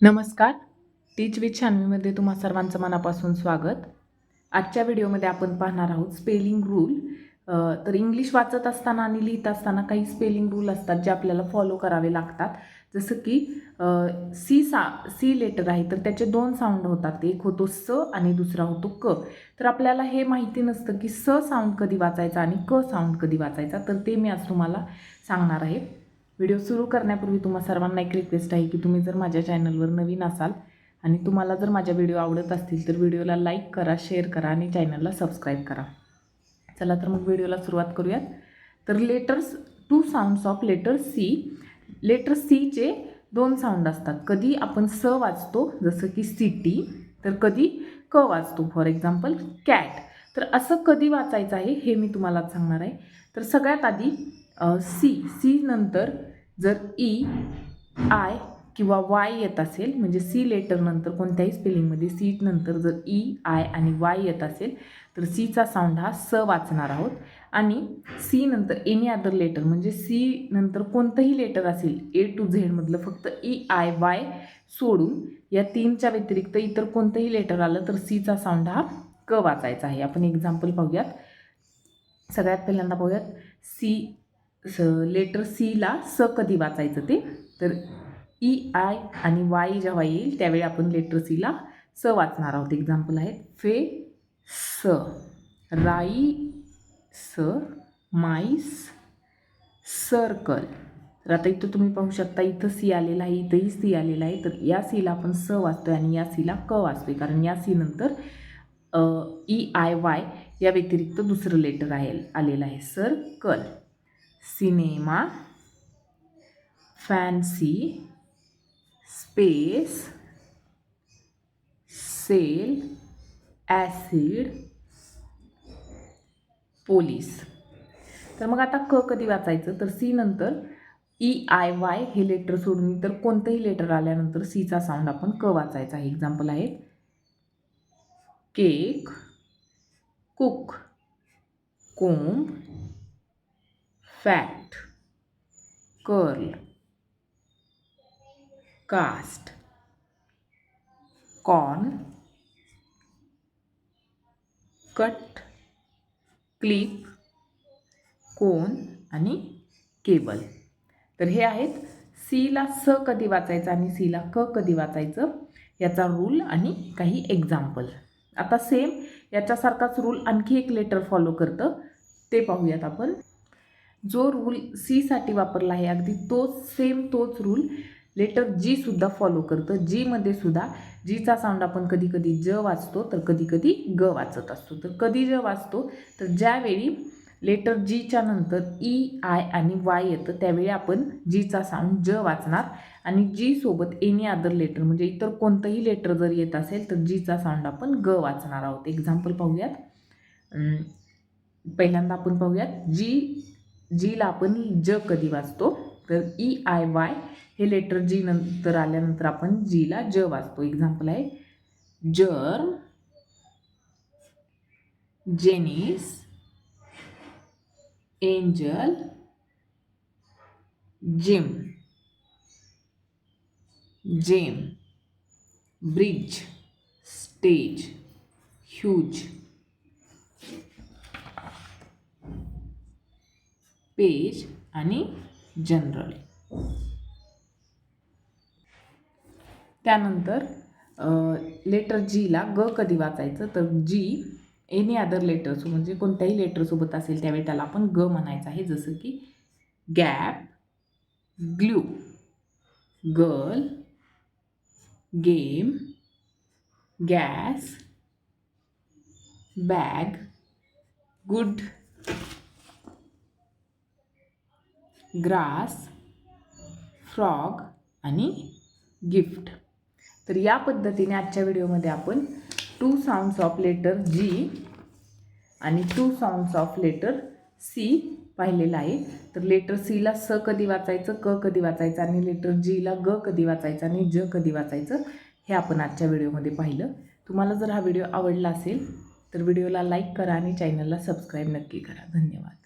नमस्कार. टीच विथ छानवीमध्ये तुम्हा सर्वांचं मनापासून स्वागत. आजच्या व्हिडिओमध्ये आपण पाहणार आहोत स्पेलिंग रूल तर इंग्लिश वाचत असताना आणि लिहित असताना काही स्पेलिंग रूल असतात जे आपल्याला फॉलो करावे लागतात. जसं की सी सा सी लेटर आहे तर त्याचे दोन साऊंड होतात. एक होतो स आणि दुसरा होतो क. तर आपल्याला हे माहिती नसतं की स साऊंड कधी वाचायचा आणि क साऊंड कधी वाचायचा. तर ते मी आज तुम्हाला सांगणार आहे. व्हिडिओ सुरू करण्यापूर्वी तुम्हा सर्वांना एक रिक्वेस्ट आहे की तुम्ही जर माझ्या चॅनलवर नवीन असाल आणि तुम्हाला जर माझ्या व्हिडिओ आवडत असतील तर व्हिडिओला लाईक करा शेअर करा आणि चॅनलला सबस्क्राईब करा. चला तर मग व्हिडिओला सुरुवात करूयात. तर letters two sounds of letter C letter सीचे दोन साऊंड असतात. कधी आपण स वाचतो जसं की सिटी तर कधी क वाचतो. फॉर एक्झाम्पल कॅट तर असं कधी वाचायचं आहे हे मी तुम्हाला सांगणार आहे. तर सगळ्यात आधी सी सी नंतर जर e, ई आय किंवा वाय येत असेल म्हणजे सी लेटर नंतर कोणत्याही स्पेलिंगमध्ये सी नंतर जर e, ई आय आणि वाय येत असेल तर सीचा साऊंड हा स वाचणार आहोत. आणि सी नंतर एनी अदर लेटर म्हणजे सी नंतर कोणतंही लेटर असेल ए टू झेडमधलं फक्त ई आय वाय सोडून या तीनच्या व्यतिरिक्त इतर कोणतंही लेटर आलं तर सीचा साऊंड हा क वाचायचा आहे. आपण एक्झाम्पल पाहूयात. सगळ्यात पहिल्यांदा पाहूयात. सी स लेटर सीला स कधी वाचायचं ते? तर e, ई आय आणि वाय जेव्हा येईल त्यावेळी आपण लेटर सीला स वाचणार आहोत. एक्झाम्पल आहेत फे स. राई स माईस सर्कल तर आता इथं तुम्ही पाहू शकता इथं सी आलेला आहे इथंही सी आलेला आहे. तर या सीला आपण स वाचतोय आणि या सीला क वाचतोय. कारण या सी नंतर ई आय वाय या व्यतिरिक्त दुसरं लेटर आहे आलेलं आहे circle cinema fancy space cell acid police. तर मग आता क कधी वाचायचं? तर सी नंतर ई आय वाय हे लेटर सोडून इतर कोणतंही लेटर आल्यानंतर सीचा साऊंड आपण क वाचायचा आहे. एक्झाम्पल आहेत. Cake cook comb fat curl. Cast. Corn cut. Clip cone आणि केबल. तर हे आहेत सीला स कधी वाचायचं आणि सीला क कधी वाचायचं याचा रूल आणि काही एक्झाम्पल आता सेम याच्यासारखाच रूल आणखी एक लेटर फॉलो करतं. ते पाहूयात आपण. जो रूल सीसाठी वापरला आहे अगदी तोच सेम तोच रूल लेटर जी सुद्धा फॉलो करतं. जीमध्ये सुद्धा जीचा साऊंड आपण कधी कधी ज वाचतो तर कधी कधी ग वाचत असतो. तर कधी ज वाचतो तर ज्यावेळी लेटर जीच्या नंतर e, ई आय आणि वाय येतं त्यावेळी आपण जीचा साऊंड ज वाचणार आणि जी सोबत एनी अदर लेटर म्हणजे इतर कोणतंही लेटर जर येत असेल तर जीचा साऊंड आपण ग वाचणार आहोत. एक्झाम्पल पाहूयात. पहिल्यांदा आपण पाहूयात जी जीला आपण ज कधी वाचतो? तर ई आय वाय हे लेटर जी नंतर आल्यानंतर आपण जीला ज वाचतो. एक्झाम्पल आहे जर genius angel gym gem bridge stage huge page आणि जनरल. त्यानंतर लेटर जीला ग कधी वाचायचं? तर जी एनी अदर लेटर्स म्हणजे कोणत्याही लेटरसोबत असेल त्यावेळी त्याला आपण ग म्हणायचं आहे. जसं की gap glue girl game gas bag good grass frog आणि गिफ्ट. तर या पद्धतीने आजच्या व्हिडिओमध्ये आपण two sounds of letter G आणि two sounds of letter C पाहिलेलं आहे. तर लेटर सीला स कधी वाचायचं क कधी वाचायचं आणि लेटर जीला ग कधी वाचायचं आणि ज कधी वाचायचं हे आपण आजच्या व्हिडिओमध्ये पाहिलं. तुम्हाला जर हा व्हिडिओ आवडला असेल तर व्हिडिओला लाईक करा आणि चॅनलला सबस्क्राईब नक्की करा. धन्यवाद.